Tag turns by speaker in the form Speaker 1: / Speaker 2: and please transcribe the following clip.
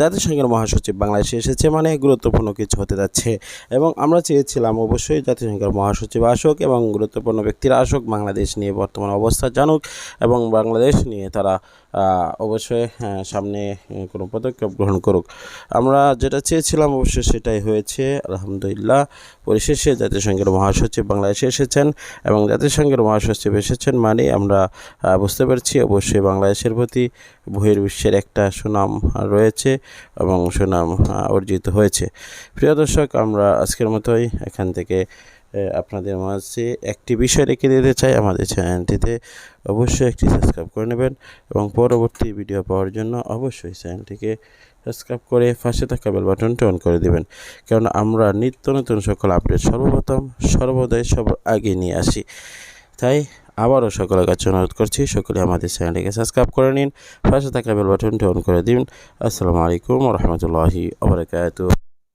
Speaker 1: জাতিসংঘের মহাসচিব বাংলাদেশে এসেছে মানে গুরুত্বপূর্ণ কিছু হতে যাচ্ছে। এবং আমরা চেয়েছিলাম অবশ্যই জাতিসংঘের মহাসচিব আসুক এবং গুরুত্বপূর্ণ ব্যক্তিরা আসুক, বাংলাদেশ নিয়ে বর্তমান অবস্থা জানুক এবং বাংলাদেশ নিয়ে তারা অবশ্যই সামনে কোনো পদক্ষেপ গ্রহণ করুক। আমরা যেটা চেয়েছিলাম অবশ্যই সেটাই হয়েছে। আলহামদুলিল্লাহ, পরিশেষে জাতিসংঘের মহাসচিব বাংলাদেশে এসেছেন এবং জাতিসংঘের মহাসচিব এসেছেন মানে আমরা বুঝতে পারছি অবশ্যই বাংলাদেশের প্রতি বহির্বিশ্বের একটা সুনাম রয়েছে এবং সুনাম অর্জিত হয়েছে। প্রিয় দর্শক, আমরা আজকের মতোই এখান থেকে আপনাদের মাঝে একটি বিষয় রেখে দিতে চাই আমাদের চ্যানেলটিতে। অবশ্যই একটি সাবস্ক্রাইব করে নেবেন এবং পরবর্তী ভিডিও পাওয়ার জন্য অবশ্যই চ্যানেলটিকে সাবস্ক্রাইব করে পাশে থাকা বেল বাটনটি অন করে দিবেন। কারণ আমরা নিত্য নতুন সকল আপডেট সর্বপ্রথম, সর্বদাই সবার আগে নিয়ে আসি। তাই আবারও সকলের কাছে অনুরোধ করছি সকলে আমাদের চ্যানেলটিকে সাবস্ক্রাইব করে নিন, পাশে থাকা বেল বাটনটি অন করে দিন। আসসালামু আলাইকুম রহমতুল্লাহি আবরকাত